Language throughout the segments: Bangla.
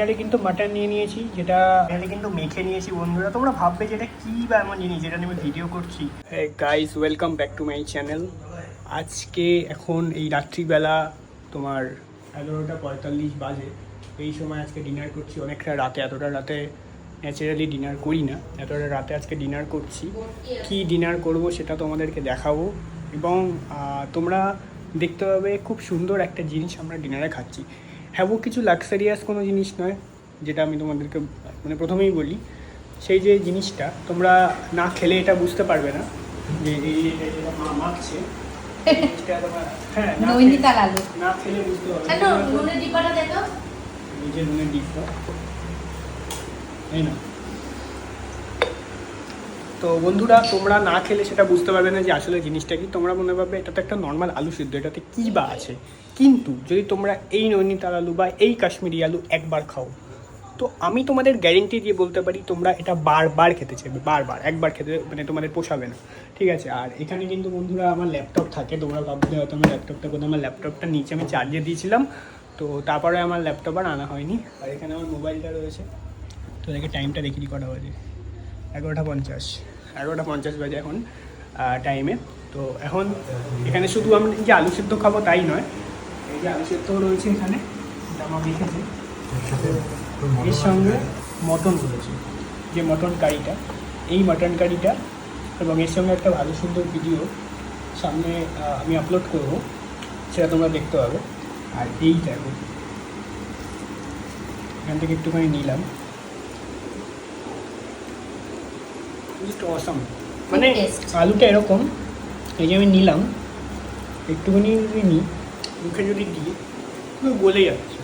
এখানে কিন্তু মাটন নিয়ে নিয়েছি যেটা এখানে কিন্তু মেখে নিয়েছি বন্ধুরা। তোমরা ভাববে যে এটা কী বা এমন জিনিস যেটা নিয়ে আমি ভিডিও করছি। হ্যাঁ guys welcome back to my channel আজকে এখন এই রাত্রিবেলা তোমার এগারোটা পঁয়তাল্লিশ বাজে। এই সময় আজকে ডিনার করছি। অনেকটা রাতে এতটা রাতে ন্যাচারালি ডিনার করি না। এতটা রাতে আজকে ডিনার করছি। কি ডিনার করব সেটা তোমাদেরকে দেখাবো। এবং তোমরা দেখতে পাবে খুব সুন্দর একটা জিনিস আমরা ডিনারে খাচ্ছি। হ্যাঁ ও কিছু লাক্সারিয়াস কোনো জিনিস নয় যেটা আমি তোমাদেরকে মানে প্রথমেই বলি। সেই যে জিনিসটা তোমরা না খেলে এটা বুঝতে পারবে না যে এই মা মাখছে হ্যাঁ না খেলে- না খেলে বুঝতে পারবে দেখো এই যে নুনের ডিপটা। এই না তো বন্ধুরা, তোমরা না খেলে সেটা বুঝতে পারবে না যে আসলে জিনিসটা কি। তোমরা মনে পাবে এটা তো একটা নর্মাল আলু সিদ্ধ, এটাতে কী বা আছে। কিন্তু যদি তোমরা এই নৈনিতাল আলু বা এই কাশ্মীরি আলু একবার খাও, তো আমি তোমাদের গ্যারেন্টি দিয়ে বলতে পারি, তোমরা এটা বারবার খেতে চাইবে, বারবার, একবার খেতে মানে তোমাদের পোষাবে না। ঠিক আছে? আর এখানে কিন্তু বন্ধুরা আমার ল্যাপটপ থাকে, তোমরা ভাবতে হয়তো আমার ল্যাপটপটা কোথাও আমার ল্যাপটপটা নিচে আমি চার্জে দিয়েছিলাম, তো তারপরে আমার ল্যাপটপ আর আনা হয়নি। আর এখানে আমার মোবাইলটা রয়েছে, তো দেখে টাইমটা দেখি কটা বাজে এগারোটা পঞ্চাশ। এগারোটা পঞ্চাশ বাজে এখন টাইমে তো এখন এখানে শুধু আমি যে আলু সেদ্ধ খাব তাই নয়, এই যে আলু সিদ্ধ রয়েছে এখানে এর সঙ্গে মটন রয়েছে যে মটন কারিটা। এই মটন কারিটা এবং এর সঙ্গে একটা ভালো সুন্দর ভিডিও সামনে আমি আপলোড করব, সেটা তোমরা দেখতে পাবে। আর এই দেখো, এখান থেকে একটুখানি নিলাম। জাস্ট অসাম মানে আলুটা এরকম এই যে আমি নিলাম একটুখানি যদি নিই মুখে যদি দিই পুরো গলে যাচ্ছে।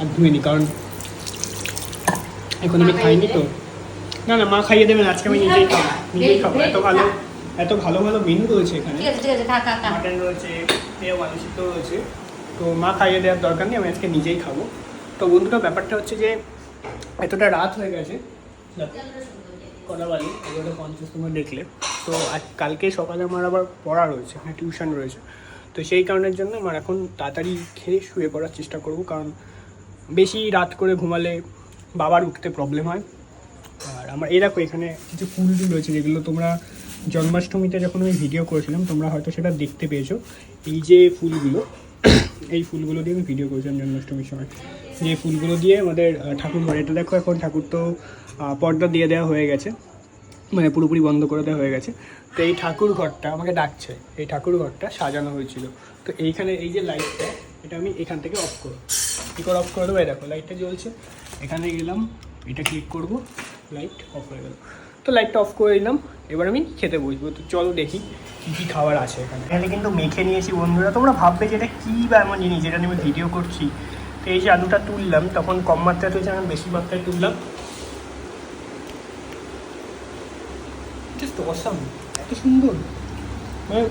আর ধুয়ে নি কারণ এখন আমি খাইনি তো। না না মা খাইয়ে দেবেন আজকে আমি নিজেই খাব নিজেই খাব। এত ভালো এত ভালো ভালো মেনু রয়েছে এখানে। মাটন রয়েছে পেঁয়াজ আলু সিদ্ধ রয়েছে। তো মা খাইয়ে দেওয়ার দরকার নেই আমি আজকে নিজেই খাব। তো বন্ধুরা ব্যাপারটা হচ্ছে যে এতটা রাত হয়ে গেছে কটা বাজে এগারোটা পঞ্চাশ তোমার দেখলে। তো কালকে সকালে আমার আবার পড়া রয়েছে মানে টিউশন রয়েছে। তো সেই কারণের জন্য আমার এখন তাড়াতাড়ি খেয়ে শুয়ে পড়ার চেষ্টা করব, কারণ বেশি রাত করে ঘুমালে বাবার উঠতে প্রবলেম হয়। আর আমার দেখো এখানে কিছু ফুল রয়েছে, যেগুলো তোমরা জন্মাষ্টমীতে যখন আমি ভিডিও করেছিলাম, তোমরা হয়তো সেটা দেখতে পেয়েছ। এই যে ফুলগুলো, এই ফুলগুলো দিয়ে আমি ভিডিও করেছিলাম জন্মাষ্টমীর সময়। যে ফুলগুলো দিয়ে আমাদের ঠাকুর ঘরে। এটা দেখো এখন ঠাকুর তো পর্দা দিয়ে দেওয়া হয়ে গেছে। মানে পুরোপুরি বন্ধ করে দেওয়া হয়ে গেছে। তো এই ঠাকুর ঘরটা আমাকে ডাকছে। এই ঠাকুর ঘরটা সাজানো হয়েছিল। তো এইখানে এই যে লাইটটা এটা আমি এখান থেকে অফ করব। কী করে অফ করে দেবো? দেখো লাইটটা জ্বলছে। এখানে গেলাম, এটা ক্লিক করব। লাইট অফ হয়ে গেল। তো লাইটটা অফ করে দিলাম। এবার আমি খেতে বসবো। তো চলো দেখি কী কী খাবার আছে এখানে। এখানে কিন্তু মেখে নিয়েছি বন্ধুরা। তোমরা ভাববে যে এটা কী বা এমন জিনিস? যেটা নিয়ে আমি ভিডিও করছি। তো এই যে আলুটা তুললাম তখন কম মাত্রায় তুলছে আমি বেশি মাত্রায় তুললাম। জাস্ট অসাম এত সুন্দর। মানে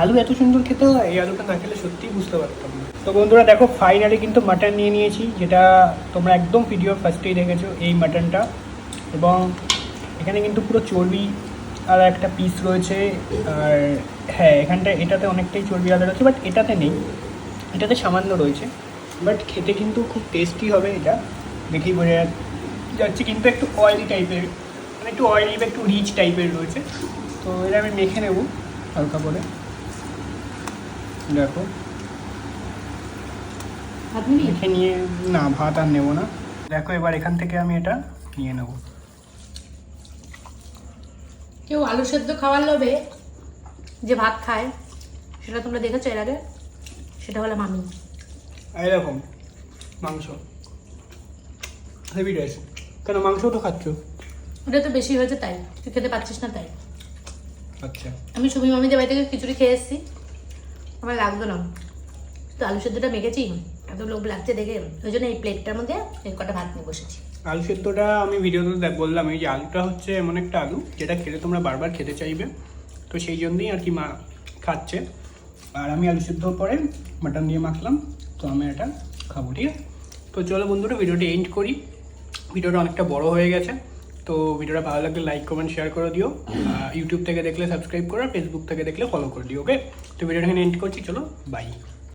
আলু এত সুন্দর খেতে হয় এই আলুটা না খেলে সত্যিই বুঝতে পারতাম না। তো বন্ধুরা দেখো ফাইনালি কিন্তু মাটন নিয়ে নিয়েছি যেটা তোমরা একদম ভিডিও ফার্স্টেই দেখেছ এই মাটনটা এবং এখানে কিন্তু পুরো চর্বি আর একটা পিস রয়েছে আর হ্যাঁ এখানটা এটাতে অনেকটাই চর্বি আলাদা রয়েছে বাট এটাতে নেই। এটাতে সামান্য রয়েছে বাট খেতে কিন্তু খুব টেস্টি হবে এটা। দেখেই বোঝা যাচ্ছে কিন্তু একটু অয়েলি টাইপের মানে একটু অয়েলি বা একটু রিচ টাইপের রয়েছে। তো এটা আমি মেখে নেব হালকা করে। দেখো? মেখে নিয়ে না ভাত আর নেব না। দেখো এবার এখান থেকে আমি এটা নিয়ে নেব। কেউ আলু সেদ্ধ খাওয়ার লোভে যে ভাত খায় সেটা তোমরা দেখেছ এর আগে? সেটা হলো মামি। এরকম মাংস। হেভি টেস্ট কেন মাংস তো খাচ্ছ? ওটা তো বেশি হয়েছে তাই। তুই খেতে পাচ্ছিস না তাই। আচ্ছা। আমি সুমি মামিদের বাড়ি থেকে খিচুড়ি খেয়ে এসেছি। আমার লাগতো না। তো আলু সেদ্ধটা মেখেছি। এত লোভ লাগছে দেখে। ওই জন্য এই প্লেটটার মধ্যে এই কটা ভাত নিয়ে বসেছি। আলু সেদ্ধটা আমি ভিডিওতে দেখ- বললাম এই যে আলুটা হচ্ছে এমন একটা আলু যেটা খেলে তোমরা বারবার খেতে চাইবে। তো সেই জন্যই আর কি মা খাচ্ছে। আর আমি আলু সিদ্ধ পরে মাটন দিয়ে মাখলাম, তো আমি এটা খাব, ঠিক আছে? তো চলো বন্ধুরা, ভিডিওটি এন্ড করি। ভিডিওটা অনেকটা বড় হয়ে গেছে, তো ভিডিওটা ভালো লাগলে লাইক কমেন্ট শেয়ার করে দিও। ইউটিউব থেকে দেখলে সাবস্ক্রাইব করো ফেসবুক থেকে দেখলে ফলো করে দিও ওকে তো ভিডিওটা এখানে এন্ড করছি, চলো বাই